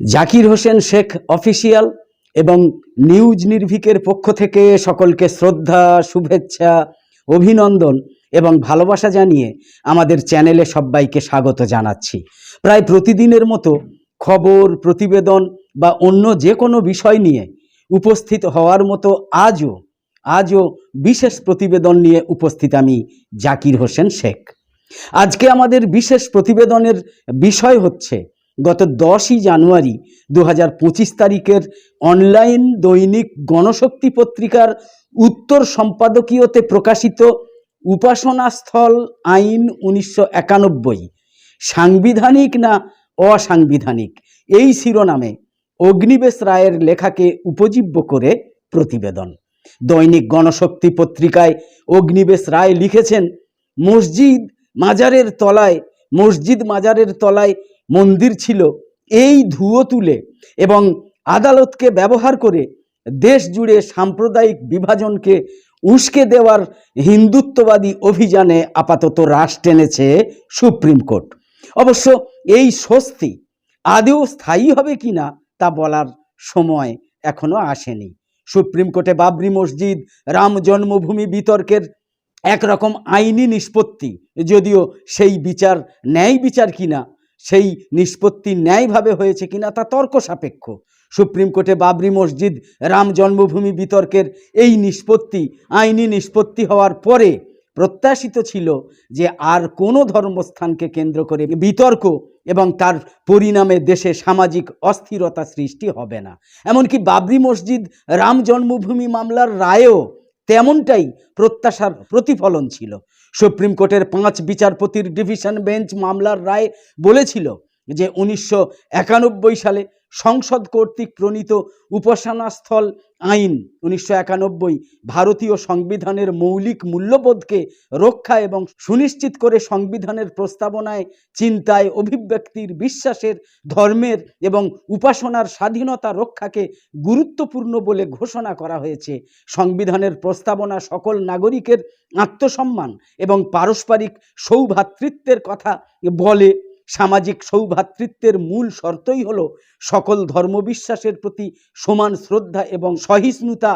Zakir Hossain Sheikh official এবং news নির্ভিকের পক্ষ থেকে সকলকে শ্রদ্ধা, শুভেচ্ছা, অভিনন্দন এবং ভালোবাসা জানিয়ে আমাদের চ্যানেলে সবাইকে স্বাগত জানাচ্ছি। প্রায় প্রতিদিনের মতো খবর, প্রতিবেদন বা অন্য যে কোনো বিষয় নিয়ে উপস্থিত হওয়ার মতো আজও আজও বিশেষ প্রতিবেদন নিয়ে উপস্থিত আমি জাকির হোসেন শেখ। আজকে আমাদের বিশেষ প্রতিবেদনের বিষয় হচ্ছে গত দশই জানুয়ারি দু হাজার পঁচিশ তারিখের অনলাইন দৈনিক গণশক্তি পত্রিকার উত্তর সম্পাদকীয়তে প্রকাশিত উপাসনাস্থল আইন উনিশশো একানব্বই। সাংবিধানিক না অসাংবিধানিক? এই শিরোনামে অগ্নিবেশ রায়ের লেখাকে উপজীব্য করে প্রতিবেদন। দৈনিক গণশক্তি পত্রিকায় অগ্নিবেশ রায় লিখেছেন, মসজিদ মাজারের তলায়, মসজিদ মাজারের তলায় মন্দির ছিল এই ধুয়ো তুলে এবং আদালতকে ব্যবহার করে দেশ জুড়ে সাম্প্রদায়িক বিভাজনকে উস্কে দেওয়ার হিন্দুত্ববাদী অভিযানে আপাতত হ্রাস টেনেছে সুপ্রিম কোর্ট। অবশ্য এই স্বস্তি আদেও স্থায়ী হবে কিনা তা বলার সময় এখনও আসেনি। সুপ্রিম কোর্টে বাবরি মসজিদ, রাম জন্মভূমি বিতর্কের একরকম আইনি নিষ্পত্তি, যদিও সেই বিচার ন্যায় বিচার কিনা সেই নিষ্পত্তি ন্যায়ভাবে হয়েছে কিনা তা তর্ক সাপেক্ষ সুপ্রিম কোর্টে বাবরি মসজিদ, রাম জন্মভূমি বিতর্কের এই নিষ্পত্তি, আইনি নিষ্পত্তি হওয়ার পরে প্রত্যাশিত ছিল যে আর কোনো ধর্মস্থানকে কেন্দ্র করে বিতর্ক এবং তার পরিণামে দেশে সামাজিক অস্থিরতা সৃষ্টি হবে না। এমনকি বাবরি মসজিদ, রাম জন্মভূমি মামলার রায়েও তেমনটাই প্রত্যাশার প্রতিফলন ছিল। সুপ্রিম কোর্টের পাঁচ বিচারপতির ডিভিশন বেঞ্চ মামলার রায় বলেছিল। যে উনিশশো একানব্বই সালে সংসদ কর্তৃক প্রণীত উপাসনাস্থল আইন উনিশশো একানব্বই ভারতীয় সংবিধানের মৌলিক মূল্যবোধকে রক্ষা এবং সুনিশ্চিত করে সংবিধানের প্রস্তাবনায় চিন্তায় অভিব্যক্তির বিশ্বাসের, ধর্মের এবং উপাসনার স্বাধীনতা রক্ষাকে গুরুত্বপূর্ণ বলে ঘোষণা করা হয়েছে। সংবিধানের প্রস্তাবনা সকল নাগরিকের আত্মসম্মান এবং পারস্পরিক সৌভ্রাতৃত্বের কথা বলে সামাজিক সৌভ্রাতৃত্বের মূল শর্তই হলো সকল ধর্মবিশ্বাসের প্রতি সমান শ্রদ্ধা এবং সহিষ্ণুতা,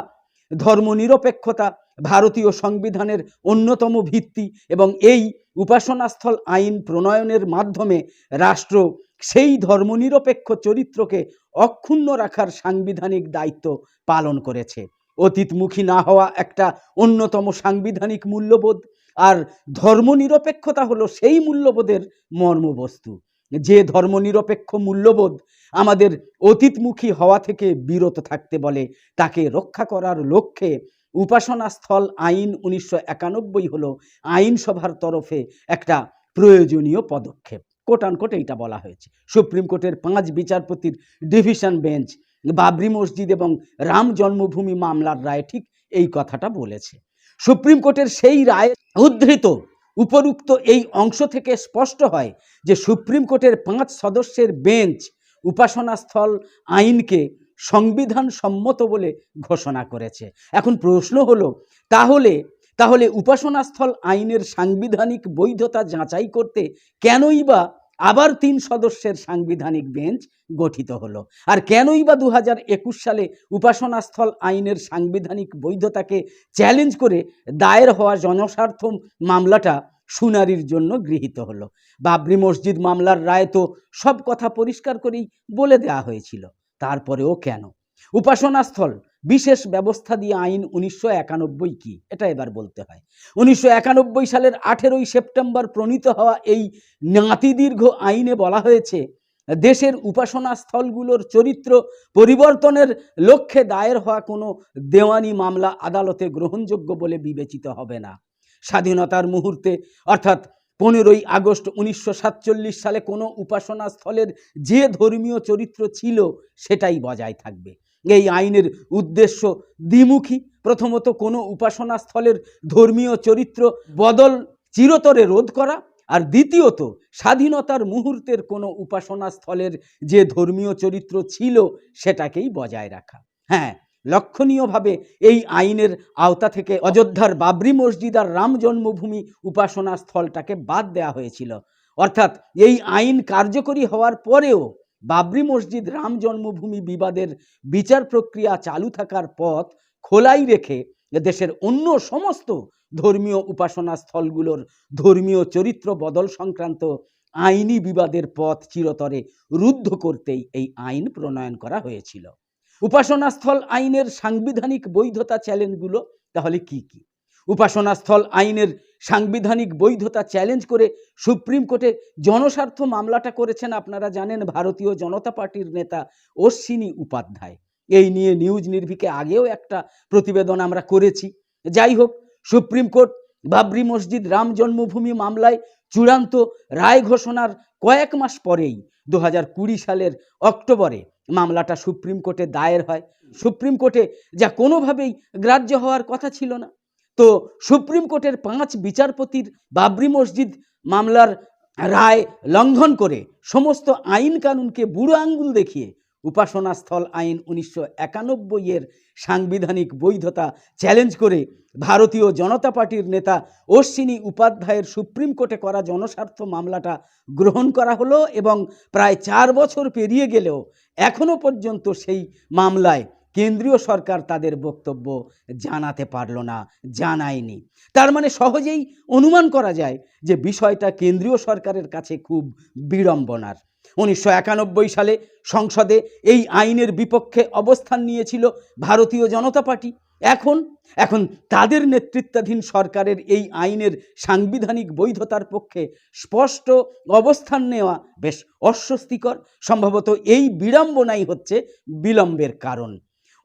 ধর্মনিরপেক্ষতা, ভারতীয় সংবিধানের অন্যতম ভিত্তি এবং এই উপাসনাস্থল আইন প্রণয়নের মাধ্যমে রাষ্ট্র সেই ধর্মনিরপেক্ষ চরিত্রকে অক্ষুণ্ণ রাখার সাংবিধানিক দায়িত্ব পালন করেছে। অতীতমুখী না হওয়া একটা অন্যতম সাংবিধানিক মূল্যবোধ আর ধর্মনিরপেক্ষতা হলো সেই মূল্যবোধের মর্মবস্তু। যে ধর্মনিরপেক্ষ মূল্যবোধ আমাদের অতীতমুখী হওয়া থেকে বিরত থাকতে বলে, তাকে রক্ষা করার লক্ষ্যে উপাসনাস্থল আইন উনিশশো একানব্বই হলো আইনসভার তরফে একটা প্রয়োজনীয় পদক্ষেপ। কোটানকোট এইটা বলা হয়েছে। সুপ্রিম কোর্টের পাঁচ বিচারপতির ডিভিশন বেঞ্চ, বাবরি মসজিদ এবং রাম জন্মভূমি মামলার রায় ঠিক এই কথাটা বলেছে। সুপ্রিম কোর্টের সেই রায় উদ্ধৃত, উপরুক্ত এই অংশ থেকে স্পষ্ট হয় যে সুপ্রিম কোর্টের পাঁচ সদস্যের বেঞ্চ উপাসনাস্থল আইনকে সংবিধান সম্মত বলে ঘোষণা করেছে। এখন প্রশ্ন হলো, তাহলে তাহলে উপাসনাস্থল আইনের সাংবিধানিক বৈধতা যাচাই করতে কেনই বা আবার তিন সদস্যের সাংবিধানিক বেঞ্চ গঠিত হলো। আর কেনই বা দু সালে উপাসনাস্থল আইনের সাংবিধানিক বৈধতাকে চ্যালেঞ্জ করে দায়ের হওয়া জনস্বার্থ মামলাটা শুনারির জন্য গৃহীত হলো। বাবরি মসজিদ মামলার রায় তো সব কথা পরিষ্কার করেই বলে দেওয়া হয়েছিল। তারপরেও কেন? উপাসনাস্থল বিশেষ ব্যবস্থা দিয়ে আইন উনিশশো একানব্বই কী? এটা এবার বলতে হয়। উনিশশো একানব্বই সালের আঠেরোই সেপ্টেম্বর প্রণীত হওয়া এই নাতিদীর্ঘ আইনে বলা হয়েছে, দেশের উপাসনা স্থলগুলোর চরিত্র পরিবর্তনের লক্ষ্যে দায়ের হওয়া কোনো দেওয়ানি মামলা আদালতে গ্রহণযোগ্য বলে বিবেচিত হবে না। স্বাধীনতার মুহূর্তে, অর্থাৎ পনেরোই আগস্ট উনিশশো সাতচল্লিশ সালে কোনো উপাসনা স্থলের যে ধর্মীয় চরিত্র ছিল, সেটাই বজায় থাকবে। এই আইনের উদ্দেশ্য দ্বিমুখী। প্রথমত কোনো উপাসনাস্থলের ধর্মীয় চরিত্র বদল চিরতরে রোধ করা আর দ্বিতীয়ত স্বাধীনতার মুহূর্তের কোনো উপাসনাস্থলের যে ধর্মীয় চরিত্র ছিল সেটাকেই বজায় রাখা। হ্যাঁ লক্ষণীয়ভাবে এই আইনের আওতা থেকে অযোধ্যার বাবরি মসজিদ আর রাম জন্মভূমি উপাসনাস্থলটাকে বাদ দেওয়া হয়েছিল। অর্থাৎ এই আইন কার্যকরী হওয়ার পরেও বাবরি মসজিদ রাম জন্মভূমি বিবাদের বিচার প্রক্রিয়া চালু থাকার পথ খোলাই রেখে দেশের অন্য সমস্ত ধর্মীয় উপাসনা স্থলগুলোর ধর্মীয় চরিত্র বদল সংক্রান্ত আইনি বিবাদের পথ চিরতরে রুদ্ধ করতেই এই আইন প্রণয়ন করা হয়েছিল। উপাসনাস্থল আইনের সাংবিধানিক বৈধতা চ্যালেঞ্জগুলো তাহলে কি কি? উপাসনাস্থল আইনের সাংবিধানিক বৈধতা চ্যালেঞ্জ করে সুপ্রিম কোর্টে জনস্বার্থ মামলাটা করেছেন আপনারা জানেন ভারতীয় জনতা পার্টির নেতা অশ্বিনী উপাধ্যায়। এই নিয়ে নিউজ নির্ভিকে আগেও একটা প্রতিবেদন আমরা করেছি। যাই হোক, সুপ্রিম কোর্ট বাবরি মসজিদ রাম জন্মভূমি মামলায় চূড়ান্ত রায় ঘোষণার কয়েক মাস পরেই দু সালের অক্টোবরে মামলাটা সুপ্রিম কোর্টে দায়ের হয়। সুপ্রিম কোর্টে যা কোনোভাবেই গ্রাহ্য হওয়ার কথা ছিল না। তো সুপ্রিম কোর্টের পাঁচ বিচারপতির বাবরি মসজিদ মামলার রায় লঙ্ঘন করে সমস্ত আইন কানুনকে বুড়ো আঙ্গুল দেখিয়ে উপাসনা স্থল আইন উনিশশো একানব্বই এর সাংবিধানিক বৈধতা চ্যালেঞ্জ করে ভারতীয় জনতা পার্টির নেতা অশ্বিনী উপাধ্যায়ের সুপ্রিম কোর্টে করা জনস্বার্থ মামলাটা গ্রহণ করা হলো এবং প্রায় চার বছর পেরিয়ে গেলেও এখনও পর্যন্ত সেই মামলায় কেন্দ্রীয় সরকার তাদের বক্তব্য জানাতে পারল না, জানায়নি। তার মানে সহজেই অনুমান করা যায় যে বিষয়টা কেন্দ্রীয় সরকারের কাছে খুব বিড়ম্বনার। উনিশশো একানব্বই সালে সংসদে এই আইনের বিপক্ষে অবস্থান নিয়েছিল ভারতীয় জনতা পার্টি। এখন এখন তাদের নেতৃত্বাধীন সরকারের এই আইনের সাংবিধানিক বৈধতার পক্ষে স্পষ্ট অবস্থান নেওয়া বেশ অস্বস্তিকর। সম্ভবত এই বিড়ম্বনাই হচ্ছে বিলম্বের কারণ।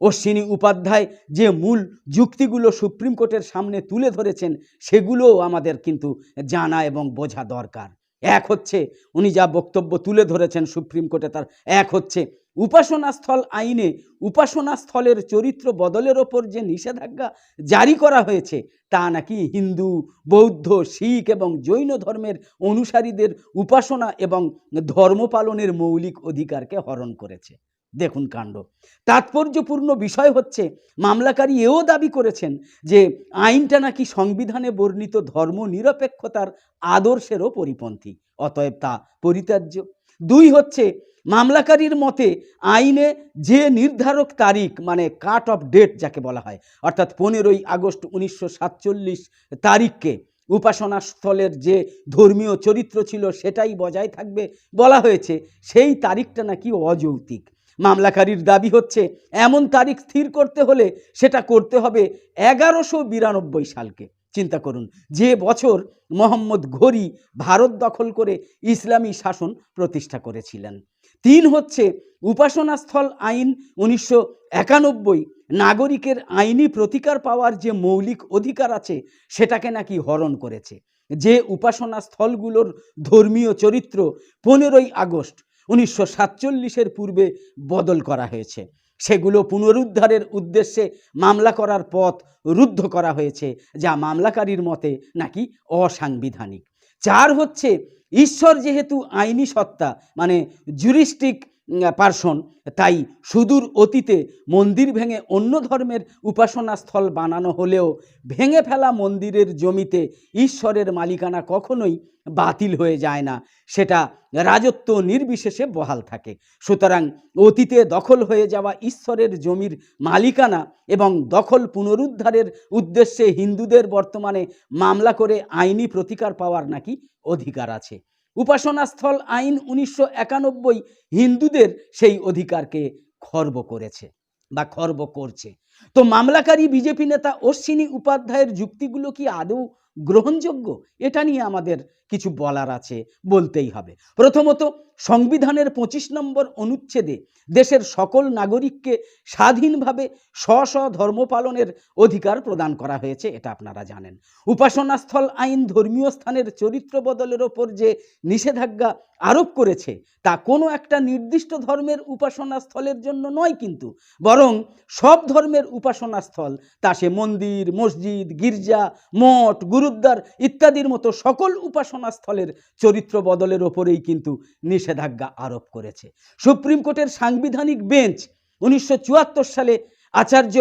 অশ্বিনী উপাধ্যায় যে মূল যুক্তিগুলো সুপ্রিম কোর্টের সামনে তুলে ধরেছেন, সেগুলোও আমাদের কিন্তু জানা এবং বোঝা দরকার। এক হচ্ছে, উনি যা বক্তব্য তুলে ধরেছেন সুপ্রিম কোর্টে তার, এক হচ্ছে, উপাসনাস্থল আইনে উপাসনাস্থলের চরিত্র বদলের ওপর যে নিষেধাজ্ঞা জারি করা হয়েছে, তা নাকি হিন্দু, বৌদ্ধ, শিখ এবং জৈন ধর্মের অনুসারীদের উপাসনা এবং ধর্ম পালনের মৌলিক অধিকারকে হরণ করেছে। দেখুন কাণ্ড। তাৎপর্যপূর্ণ বিষয় হচ্ছে, মামলাকারী এও দাবি করেছেন যে, আইনটা নাকি সংবিধানে বর্ণিত ধর্ম নিরপেক্ষতার আদর্শেরও পরিপন্থী, অতএব তা পরিত্যাজ্য। দুই হচ্ছে, মামলাকারীর মতে আইনে যে নির্ধারক তারিখ মানে কাট অফ ডেট যাকে বলা হয়, অর্থাৎ পনেরোই আগস্ট উনিশশো সাতচল্লিশ তারিখকে উপাসনা স্থলের যে ধর্মীয় চরিত্র ছিল সেটাই বজায় থাকবে বলা হয়েছে, সেই তারিখটা নাকি অযৌক্তিক। মামলাকারীর দাবি হচ্ছে, এমন তারিখ স্থির করতে হলে সেটা করতে হবে এগারোশো বিরানব্বই সালকে। চিন্তা করুন, যে বছর মোহাম্মদ ঘড়ি ভারত দখল করে ইসলামী শাসন প্রতিষ্ঠা করেছিলেন। তিন হচ্ছে, উপাসনাস্থল আইন উনিশশো একানব্বই, নাগরিকের আইনি প্রতিকার পাওয়ার যে মৌলিক অধিকার আছে, সেটাকে নাকি হরণ করেছে। যে উপাসনা স্থলগুলোর ধর্মীয় চরিত্র পনেরোই আগস্ট উনিশশো সাতচল্লিশের পূর্বে বদল করা হয়েছে। সেগুলো পুনরুদ্ধারের উদ্দেশ্যে মামলা করার পথ রুদ্ধ করা হয়েছে, যা মামলাকারীর মতে নাকি অসাংবিধানিক। চার হচ্ছে, ঈশ্বর যেহেতু আইনি সত্তা মানে জুরিস্টিক পার্সন তাই সুদূর অতীতে মন্দির ভেঙে অন্য ধর্মের উপাসনা স্থল বানানো হলেও ভেঙে ফেলা মন্দিরের জমিতে ঈশ্বরের মালিকানা কখনোই বাতিল হয়ে যায় না। সেটা রাজত্ব নির্বিশেষে বহাল থাকে। সুতরাং অতীতে দখল হয়ে যাওয়া ঈশ্বরের জমির মালিকানা এবং দখল পুনরুদ্ধারের উদ্দেশ্যে হিন্দুদের বর্তমানে মামলা করে আইনি প্রতিকার পাওয়ার নাকি অধিকার আছে। উপাসনাস্থল আইন উনিশশো একানব্বই হিন্দুদের সেই অধিকারকে খর্ব করেছে বা খর্ব করছে। তো মামলাকারী বিজেপি নেতা অশ্বিনী উপাধ্যায়ের যুক্তিগুলো কি আদৌ গ্রহণযোগ্য? এটা নিয়ে আমাদের কিছু বলার আছে, বলতেই হবে। প্রথমত, সংবিধানের পঁচিশ নম্বর অনুচ্ছেদে দেশের সকল নাগরিককে স্বাধীনভাবে স্ব স্ব ধর্ম পালনের অধিকার প্রদান করা হয়েছে, এটা আপনারা জানেন। উপাসনাস্থল আইন ধর্মীয় স্থানের চরিত্র বদলের ওপর যে নিষেধাজ্ঞা আরোপ করেছে, তা কোনো একটা নির্দিষ্ট ধর্মের উপাসনাস্থলের জন্য নয় কিন্তু, বরং সব ধর্মের উপাসনাস্থল, তা সে মন্দির, মসজিদ, গির্জা, মঠ, গুরুদ্বার ইত্যাদির মতো সকল উপাসনা স্থলের চরিত্র বদলের ওপরেই কিন্তু নিষেধাজ্ঞা আরোপ করেছে। সুপ্রিম কোর্টের সাংবিধানিক বেঞ্চ উনিশশো চুয়াত্তর সালে আচার্য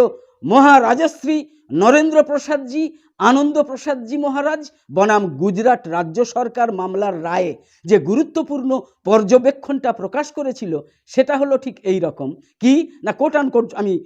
মহারাজশ্রী নরেন্দ্র প্রসাদজি, আনন্দ প্রসাদজি মহারাজ, বনাম গুজরাট রাজ্য সরকার মামলার রায়ে যে গুরুত্বপূর্ণ পর্যবেক্ষণটা প্রকাশ করেছিল, সেটা হলো ঠিক এই রকম। কি? না কোট কোট আমি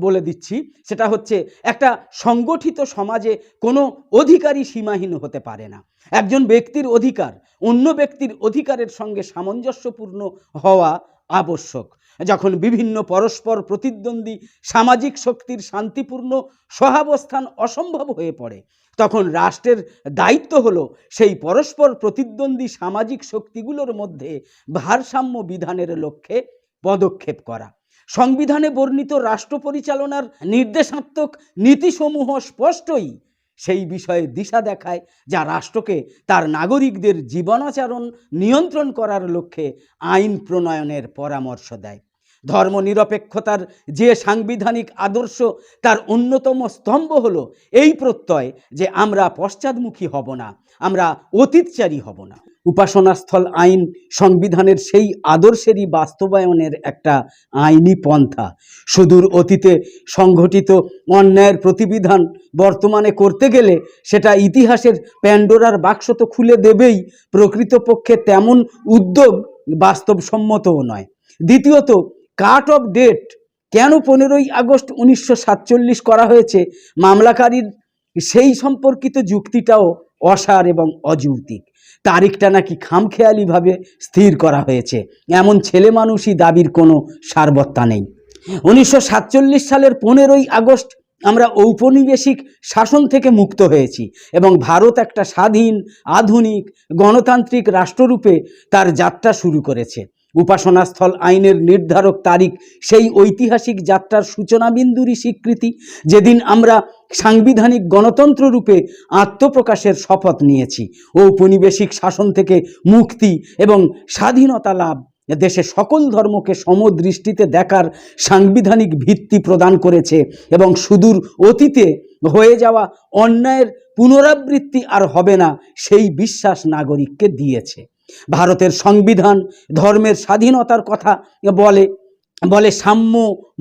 বলে দিচ্ছি। সেটা হচ্ছে, একটা সংগঠিত সমাজে কোনো অধিকারই সীমাহীন হতে পারে না। একজন ব্যক্তির অধিকার অন্য ব্যক্তির অধিকারের সঙ্গে সামঞ্জস্যপূর্ণ হওয়া আবশ্যক। যখন বিভিন্ন পরস্পর প্রতিদ্বন্দ্বী সামাজিক শক্তির শান্তিপূর্ণ সহাবস্থান অসম্ভব হয়ে পড়ে, তখন রাষ্ট্রের দায়িত্ব হলো সেই পরস্পর প্রতিদ্বন্দ্বী সামাজিক শক্তিগুলোর মধ্যে ভারসাম্য বিধানের লক্ষ্যে পদক্ষেপ করা। সংবিধানে বর্ণিত রাষ্ট্র পরিচালনার নির্দেশাত্মক নীতিসমূহ স্পষ্টই সেই বিষয়ে দিশা দেখায় যা রাষ্ট্রকে তার নাগরিকদের জীবনাচরণ নিয়ন্ত্রণ করার লক্ষ্যে আইন প্রণয়নের পরামর্শ দেয়। ধর্মনিরপেক্ষতার যে সাংবিধানিক আদর্শ, তার অন্যতম স্তম্ভ হল এই প্রত্যয় যে আমরা পশ্চাদমুখী হব না, আমরা অতীতচারী হব না। উপাসনাস্থল আইন সংবিধানের সেই আদর্শেরই বাস্তবায়নের একটা আইনি পন্থা। সুদূর অতীতে সংঘটিত অন্যায়ের প্রতিবিধান বর্তমানে করতে গেলে সেটা ইতিহাসের প্যান্ডোরার বাক্স তো খুলে দেবেই, প্রকৃতপক্ষে তেমন উদ্যোগ বাস্তবসম্মতও নয়। দ্বিতীয়ত কাট অফ ডেট কেন পনেরোই আগস্ট উনিশশো সাতচল্লিশ করা হয়েছে? মামলাকারীর সেই সম্পর্কিত যুক্তিটাও অসার এবং অযৌক্তিক। তারিখটা নাকি খামখেয়ালিভাবে স্থির করা হয়েছে। এমন ছেলে মানুষই দাবির কোনো সারবত্তা নেই। উনিশশো সাতচল্লিশ সালের পনেরোই আগস্ট আমরা ঔপনিবেশিক শাসন থেকে মুক্ত হয়েছি এবং ভারত একটা স্বাধীন, আধুনিক, গণতান্ত্রিক রাষ্ট্ররূপে তার যাত্রা শুরু করেছে। উপাসনাস্থল, আইনের নির্ধারক তারিখ, সেই ঐতিহাসিক যাত্রার সূচনা বিন্দুরই স্বীকৃতি। যেদিন আমরা সাংবিধানিক গণতন্ত্র রূপে আত্মপ্রকাশের শপথ নিয়েছি ঔপনিবেশিক শাসন থেকে মুক্তি এবং স্বাধীনতা লাভ দেশে সকল ধর্মকে সমদৃষ্টিতে দেখার সাংবিধানিক ভিত্তি প্রদান করেছে এবং সুদূর অতীতে হয়ে যাওয়া অন্যায়ের পুনরাবৃত্তি আর হবে না, সেই বিশ্বাস নাগরিককে দিয়েছে। ভারতের সংবিধান, ধর্মের স্বাধীনতার কথা বলে বলে সাম্য,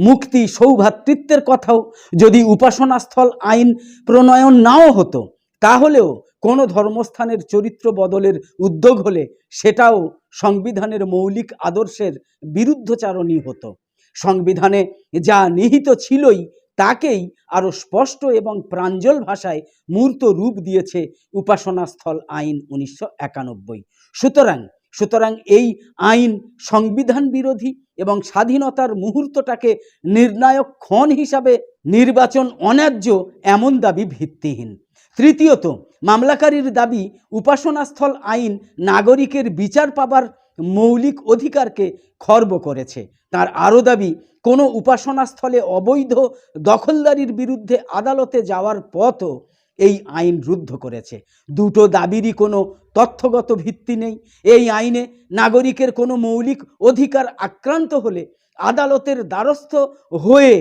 মুক্তি সৌভ্রাতৃত্বের কথাও যদি উপাসনাস্থল আইন প্রণয়ন নাও হতো, তাহলেও কোনো ধর্মস্থানের চরিত্র বদলের উদ্যোগ হলে সেটাও সংবিধানের মৌলিক আদর্শের বিরুদ্ধচারণই হতো। সংবিধানে যা নিহিত ছিলই, তাকেই আরও স্পষ্ট এবং প্রাঞ্জল ভাষায় মূর্ত রূপ দিয়েছে উপাসনাস্থল আইন উনিশশো একানব্বই। সুতরাং সুতরাং এই আইন সংবিধান বিরোধী এবং স্বাধীনতার মুহূর্তটাকে নির্ণায়ক ক্ষণ হিসাবে নির্বাচন অন্যায্য এমন দাবি ভিত্তিহীন। তৃতীয়ত, মামলাকারীর দাবি উপাসনাস্থল আইন নাগরিকের বিচার পাবার মৌলিক অধিকারকে খর্ব করেছে। তার আরও দাবি, কোনো উপাসনাস্থলে অবৈধ দখলদারির বিরুদ্ধে আদালতে যাওয়ার পথও এই আইন রুদ্ধ করেছে। দুটো দাবিরই কোনো তথ্যগত ভিত্তি নেই। এই আইনে নাগরিকের কোনো মৌলিক অধিকার আক্রান্ত হলে আদালতের দ্বারস্থ হয়ে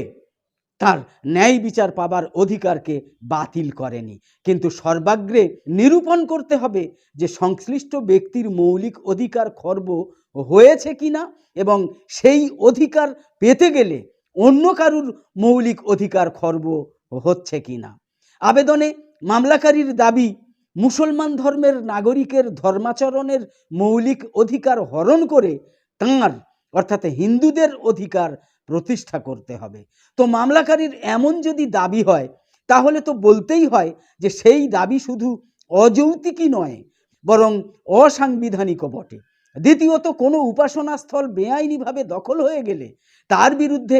তার ন্যায় বিচার পাবার অধিকারকে বাতিল করেনি। কিন্তু সর্বাগ্রে নিরূপণ করতে হবে যে সংশ্লিষ্ট ব্যক্তির মৌলিক অধিকার খর্ব হয়েছে কিনা এবং সেই অধিকার পেতে গেলে অন্য কারুর মৌলিক অধিকার খর্ব হচ্ছে কিনা। আবেদনে মামলাকারীর দাবি, মুসলমান ধর্মের নাগরিকের ধর্মাচরণের মৌলিক অধিকার হরণ করে তাঁর, অর্থাৎ হিন্দুদের অধিকার প্রতিষ্ঠা করতে হবে। তো মামলাকারীর এমন যদি দাবি হয়, তাহলে তো বলতেই হয় যে সেই দাবি শুধু অযৌক্তিকই নয়, বরং অসাংবিধানিকও বটে। দ্বিতীয়ত, কোনো উপাসনাস্থল বেআইনিভাবে দখল হয়ে গেলে তার বিরুদ্ধে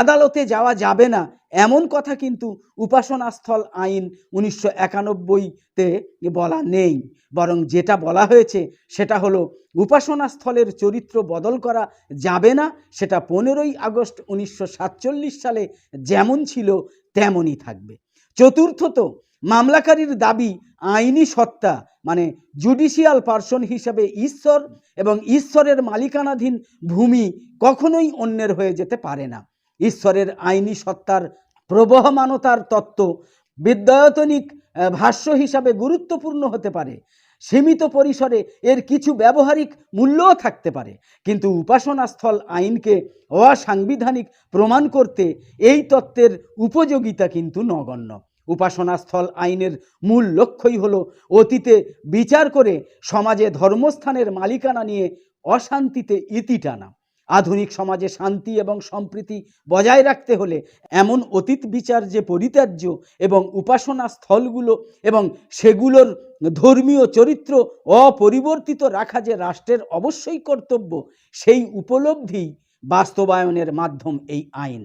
আদালতে যাওয়া যাবে না। এমন কথা কিন্তু উপাসনাস্থল আইন উনিশশো একানব্বইতে বলা নেই। বরং যেটা বলা হয়েছে, সেটা হলো উপাসনাস্থলের চরিত্র বদল করা যাবে না। সেটা পনেরোই আগস্ট উনিশশো সাতচল্লিশ সালে যেমন ছিল, তেমনই থাকবে। চতুর্থত, মামলাকারীর দাবি আইনি সত্তা মানে জুডিশিয়াল পার্সন হিসাবে ঈশ্বর এবং ঈশ্বরের মালিকানাধীন ভূমি কখনোই অন্যের হয়ে যেতে পারে না। ঈশ্বরের আইনি সত্তার প্রবহমানতার তত্ত্ব বিদ্যায়তনিক ভাষ্য হিসাবে গুরুত্বপূর্ণ হতে পারে। সীমিত পরিসরে এর কিছু ব্যবহারিক মূল্যও থাকতে পারে। কিন্তু উপাসনাস্থল আইনকে অসাংবিধানিক প্রমাণ করতে এই তত্ত্বের উপযোগিতা কিন্তু নগণ্য। উপাসনাস্থল আইনের মূল লক্ষ্যই হলো অতীতে বিচার করে সমাজে ধর্মস্থানের মালিকানা নিয়ে অশান্তিতে ইতি টানা। আধুনিক সমাজে শান্তি এবং সম্প্রীতি বজায় রাখতে হলে এমন অতীত বিচার যে পরিত্যাজ্য এবং উপাসনা স্থলগুলো এবং সেগুলোর ধর্মীয় চরিত্র অপরিবর্তিত রাখা যে রাষ্ট্রের অবশ্যই কর্তব্য, সেই উপলব্ধি বাস্তবায়নের মাধ্যম এই আইন।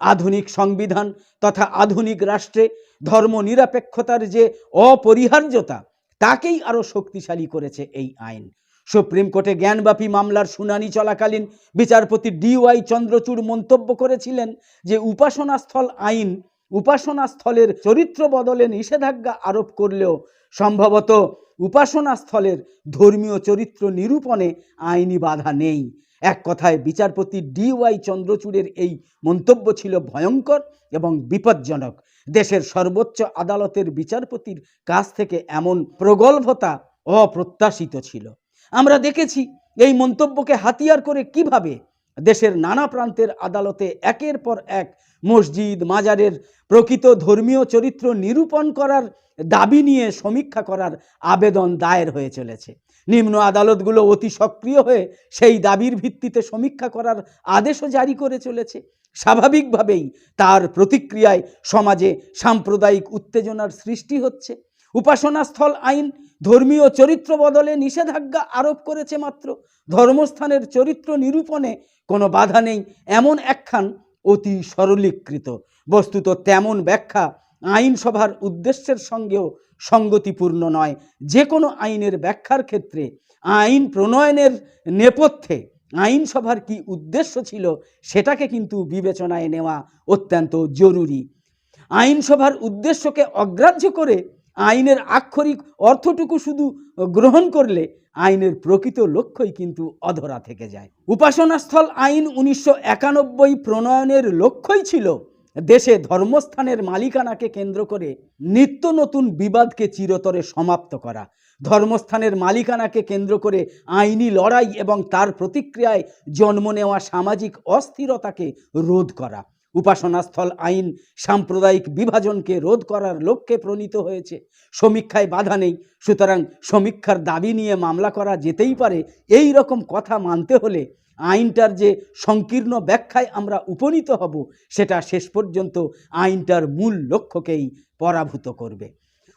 আধুনিক সংবিধান তথা আধুনিক রাষ্ট্রে ধর্ম নিরপেক্ষতার যে অপরিহার্যতা, তাকেই আরও শক্তিশালী করেছে এই আইন। সুপ্রিম কোর্টে জ্ঞানব্যাপী মামলার শুনানি চলাকালীন বিচারপতি ডিওয়াই চন্দ্রচূড় মন্তব্য করেছিলেন যে উপাসনাস্থল আইন, উপাসনাস্থলের চরিত্র বদলে নিষেধাজ্ঞা আরোপ করলেও সম্ভবত উপাসনাস্থলের ধর্মীয় চরিত্র নিরূপণে আইনি বাধা নেই। এক কথায় বিচারপতি ডিওয়াই চন্দ্রচূড়ের এই মন্তব্য ছিল ভয়ঙ্কর এবং বিপজ্জনক। দেশের সর্বোচ্চ আদালতের বিচারপতির কাছ থেকে এমন প্রগল্ভতা অপ্রত্যাশিত ছিল। আমরা দেখেছি এই মন্তব্যকে হাতিয়ার করে কীভাবে দেশের নানা প্রান্তের আদালতে একের পর এক মসজিদ, মাজারের প্রকৃত ধর্মীয় চরিত্র নিরূপণ করার দাবি নিয়ে সমীক্ষা করার আবেদন দায়ের হয়ে চলেছে। নিম্ন আদালতগুলো অতি সক্রিয় হয়ে সেই দাবির ভিত্তিতে সমীক্ষা করার আদেশও জারি করে চলেছে। স্বাভাবিকভাবেই তার প্রতিক্রিয়ায় সমাজে সাম্প্রদায়িক উত্তেজনার সৃষ্টি হচ্ছে। উপাসনাস্থল আইন, ধর্মীয় চরিত্র বদলে নিষেধাজ্ঞা আরোপ করেছে মাত্র। ধর্মস্থানের চরিত্র নিরূপণে কোনো বাধা নেই, এমন একখান অতি সরলীকৃত। বস্তুত তেমন ব্যাখ্যা আইনসভার উদ্দেশ্যের সঙ্গেও সঙ্গতিপূর্ণ নয়। যে কোনো আইনের ব্যাখ্যার ক্ষেত্রে আইন প্রণয়নের নেপথ্যে আইনসভার কি উদ্দেশ্য ছিল সেটাকে কিন্তু বিবেচনায় নেওয়া অত্যন্ত জরুরি। আইনসভার উদ্দেশ্যকে অগ্রাহ্য করে আইনের আক্ষরিক অর্থটুকু শুধু গ্রহণ করলে আইনের প্রকৃত লক্ষ্যই কিন্তু অধরা থেকে যায়। উপাসনাস্থল আইন উনিশশো একানব্বই প্রণয়নের লক্ষ্যই ছিল দেশে ধর্মস্থানের মালিকানাকে কেন্দ্র করে নিত্য নতুন বিবাদকে চিরতরে সমাপ্ত করা। ধর্মস্থানের মালিকানাকে কেন্দ্র করে আইনি লড়াই এবং তার প্রতিক্রিয়ায় জন্ম নেওয়া সামাজিক অস্থিরতাকে রোধ করা। উপাসনাস্থল আইন সাম্প্রদায়িক বিভাজনকে রোধ করার লক্ষ্যে প্রণীত হয়েছে। সমীক্ষায় বাধা নেই, সুতরাং সমীক্ষার দাবি নিয়ে মামলা করা যেতেই পারে। এই রকম কথা মানতে হলে আইনটার যে সংকীর্ণ ব্যাখ্যায় আমরা উপনীত হব, সেটা শেষ পর্যন্ত আইনটার মূল লক্ষ্যকেই পরাভূত করবে।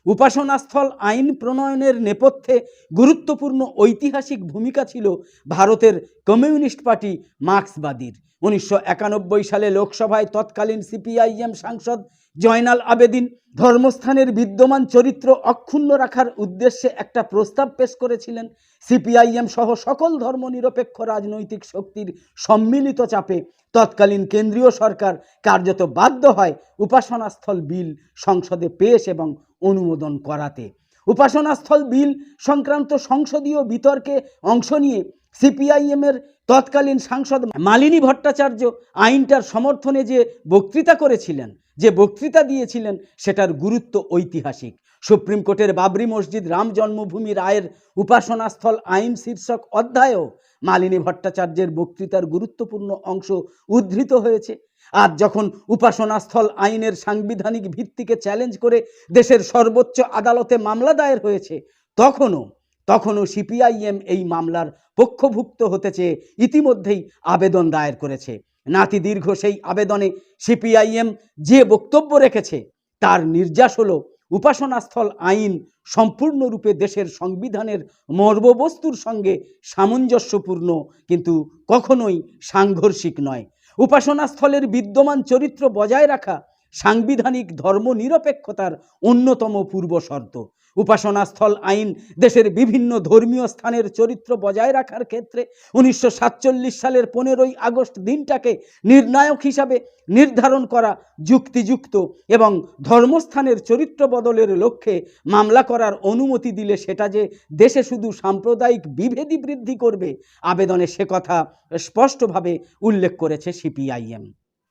উপাসনাস্থল আইন প্রণয়নের নেপথ্যে গুরুত্বপূর্ণ ঐতিহাসিক ভূমিকা ছিল ভারতের কমিউনিস্ট পার্টি মার্ক্সবাদীর। উনিশশো একানব্বই সালে লোকসভায় তৎকালীন সিপিআইএম সাংসদ জয়নাল আবেদিন ধর্মস্থানের বিদ্যমান চরিত্র অক্ষুণ্ণ রাখার উদ্দেশ্যে একটা প্রস্তাব পেশ করেছিলেন। সিপিআইএম সহ সকল ধর্মনিরপেক্ষ রাজনৈতিক শক্তির সম্মিলিত চাপে তৎকালীন কেন্দ্রীয় সরকার কার্যত বাধ্য হয় উপাসনাস্থল বিল সংসদে পেশ এবং অনুমোদন করাতে। উপাসনাস্থল বিল সংক্রান্ত সংসদীয় বিতর্কে অংশ নিয়ে সিপিআইএমের তৎকালীন সাংসদ মালিনী ভট্টাচার্য আইনটার সমর্থনে যে বক্তৃতা করেছিলেন, যে বক্তৃতা দিয়েছিলেন, সেটার গুরুত্ব ঐতিহাসিক। সুপ্রিম কোর্টের বাবরি মসজিদ রাম জন্মভূমি রায়ের উপাসনাস্থল আইন শীর্ষক অধ্যায়ও মালিনী ভট্টাচার্যের বক্তৃতার গুরুত্বপূর্ণ অংশ উদ্ধৃত হয়েছে। আজ যখন উপাসনাস্থল আইনের সাংবিধানিক ভিত্তিকে চ্যালেঞ্জ করে দেশের সর্বোচ্চ আদালতে মামলা দায়ের হয়েছে, তখনও তখনও সিপিআইএম এই মামলার পক্ষভুক্ত হতে চেয়ে ইতিমধ্যেই আবেদন দায়ের করেছে। নাতি দীর্ঘ সেই আবেদনে সিপিআইএম যে বক্তব্য রেখেছে, তার নির্যাস হল উপাসনাস্থল আইন সম্পূর্ণরূপে দেশের সংবিধানের মর্মবস্তুর সঙ্গে সামঞ্জস্যপূর্ণ, কিন্তু কখনোই সাংঘর্ষিক নয়। উপাসনাস্থলের বিদ্যমান চরিত্র বজায় রাখা সাংবিধানিক ধর্মনিরপেক্ষতার অন্যতম পূর্বশর্ত উপাসনাস্থল আইন দেশের বিভিন্ন ধর্মীয় স্থানের চরিত্র বজায় রাখার ক্ষেত্রে উনিশশো সাতচল্লিশ সালের পনেরোই আগস্ট দিনটাকে নির্ণায়ক হিসাবে নির্ধারণ করা যুক্তিযুক্ত এবং ধর্মস্থানের চরিত্র বদলের লক্ষ্যে মামলা করার অনুমতি দিলে সেটা যে দেশে শুধু সাম্প্রদায়িক বিভেদী বৃদ্ধি করবে, আবেদনে সে কথা স্পষ্টভাবে উল্লেখ করেছে সিপিআইএম।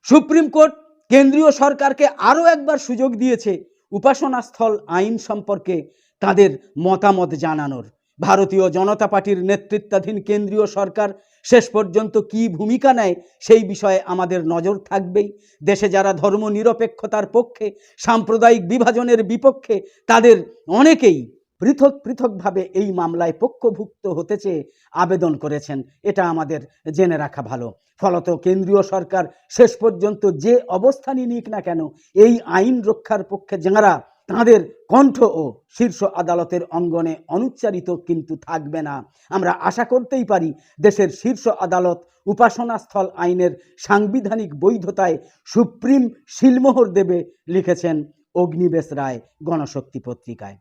সুপ্রিম কোর্ট কেন্দ্রীয় সরকারকে আরও একবার সুযোগ দিয়েছে উপাসনাস্থল আইন সম্পর্কে তাদের মতামত জানানোর। ভারতীয় জনতা পার্টির নেতৃত্বাধীন কেন্দ্রীয় সরকার শেষ পর্যন্ত কি ভূমিকা নেয় সেই বিষয়ে আমাদের নজর থাকবেই। দেশে যারা ধর্ম নিরপেক্ষতার পক্ষে, সাম্প্রদায়িক বিভাজনের বিপক্ষে, তাদের অনেকেই পৃথক পৃথকভাবে এই মামলায় পক্ষভুক্ত হতে চেয়ে আবেদন করেছেন। এটা আমাদের জেনে রাখা ভালো। ফলত কেন্দ্রীয় সরকার শেষ পর্যন্ত যে অবস্থানই নিক না কেন, এই আইন রক্ষার পক্ষে যাঁরা তাঁদের কণ্ঠ ও শীর্ষ আদালতের অঙ্গনে অনুচ্চারিত কিন্তু থাকবে না। আমরা আশা করতেই পারি দেশের শীর্ষ আদালত উপাসনাস্থল আইনের সাংবিধানিক বৈধতায় সুপ্রিম শিলমোহর দেবে লিখেছেন অগ্নিবেশ রায় গণশক্তি পত্রিকায়।